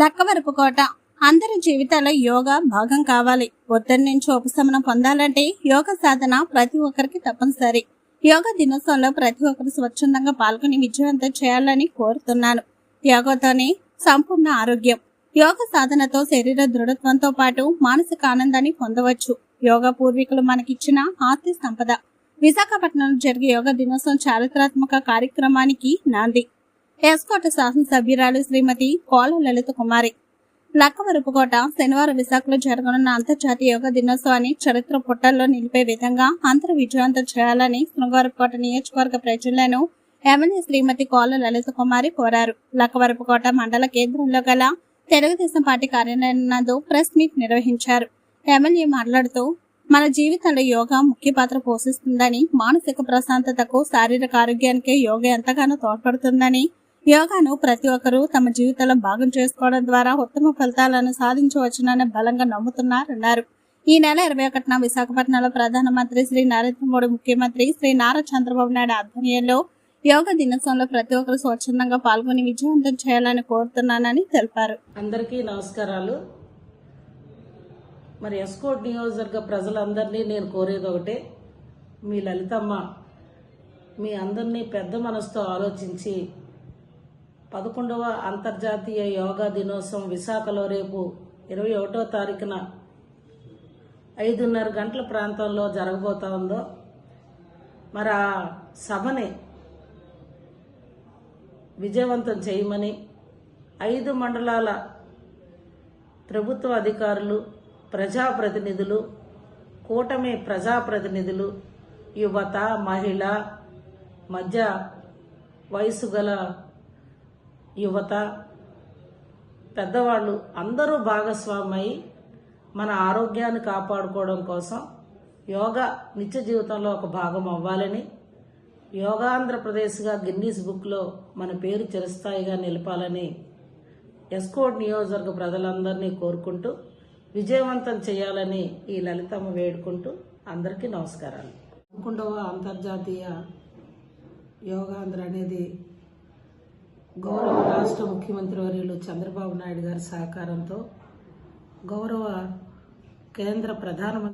లక్కవరపుకోట అందరి జీవితాల్లో యోగా భాగం కావాలి. ఒత్తిడి నుంచి ఉపశమనం పొందాలంటే యోగా సాధన ప్రతి ఒక్కరికి తప్పనిసరి. యోగా దినోత్సవంలో ప్రతి ఒక్కరు స్వచ్ఛందంగా పాల్గొని విజయవంతం చేయాలని కోరుతున్నాను. యోగాతోనే సంపూర్ణ ఆరోగ్యం. యోగ సాధనతో శరీర దృఢత్వంతో పాటు మానసిక ఆనందాన్ని పొందవచ్చు. యోగా పూర్వీకులు మనకిచ్చిన ఆస్తి సంపద. విశాఖపట్నంలో జరిగే యోగా దినోత్సవం చారిత్రాత్మక కార్యక్రమానికి నాంది. ఎస్కోట శాసనసభ్యురాలు శ్రీమతి కోల లలిత కుమారి. లక్కవరపుకోట శనివారం విశాఖలో జరగనున్న అంతర్జాతీయ యోగా దినోత్సవాన్ని చరిత్ర పుట్టల్లో నిలిపే విధంగా అంతర్ విజయవంతం చేయాలని శృంగారపుకోట నియోజకవర్గ ప్రజలను ఎమ్మెల్యే శ్రీమతి కోల లలిత కుమారి కోరారు. లక్కవరపుకోట మండల కేంద్రంలో గల తెలుగుదేశం పార్టీ కార్యాలయం నందు ప్రెస్ మీట్ నిర్వహించారు. ఎమ్మెల్యే మాట్లాడుతూ మన జీవితంలో యోగా ముఖ్య పాత్ర పోషిస్తుందని మానసిక ప్రశాంతతకు శారీరక ఆరోగ్యానికి యోగా ఎంతగానో తోడ్పడుతుందని యోగాను ప్రతి ఒక్కరూ తమ జీవితంలో భాగం చేసుకోవడం ద్వారా ఉత్తమ ఫలితాలను సాధించవచ్చునని బలంగా నమ్ముతున్నారన్నారు. ఈ నెల ఇరవై ఒకటిన విశాఖపట్నంలో ప్రధానమంత్రి శ్రీ నరేంద్ర మోడీ ముఖ్యమంత్రి శ్రీ నారా చంద్రబాబు నాయుడు ఆధ్వర్యంలో యోగా దినోత్సవంలో ప్రతి ఒక్కరు స్వచ్ఛందంగా పాల్గొని విజయవంతం చేయాలని కోరుతున్నానని తెలిపారు. అందరికీ నమస్కారాలు. మరి ఎస్కోట్ నియోజకవర్గ ప్రజలందరినీ నేను కోరేది ఒకటే మీ లలితమ్మ మీ అందరినీ పెద్ద మనసుతో ఆలోచించి పదకొండవ అంతర్జాతీయ యోగా దినోత్సవం విశాఖలో రేపు ఇరవై ఒకటో తారీఖున ఐదున్నర గంటల ప్రాంతంలో జరగబోతా ఉందో మరి ఆ సభని విజయవంతం చేయమని ఐదు మండలాల ప్రభుత్వ అధికారులు ప్రజాప్రతినిధులు కూటమి ప్రజాప్రతినిధులు యువత మహిళ మధ్య వయసు గల యువత పెద్దవాళ్ళు అందరూ భాగస్వామై మన ఆరోగ్యాన్ని కాపాడుకోవడం కోసం యోగా నిత్య జీవితంలో ఒక భాగం అవ్వాలని యోగాంధ్రప్రదేశ్గా గిన్నీస్ బుక్లో మన పేరు చిరస్థాయిగా నిలపాలని ఎస్కోట్ నియోజకవర్గ ప్రజలందరినీ కోరుకుంటూ విజయవంతం చేయాలని ఈ లలితమ్మ వేడుకుంటూ అందరికీ నమస్కారాలు. పదకొండవ అంతర్జాతీయ యోగాంధ్ర అనేది గౌరవ రాష్ట్ర ముఖ్యమంత్రి వర్యులు చంద్రబాబు నాయుడు గారి సహకారంతో గౌరవ కేంద్ర ప్రధానమంత్రి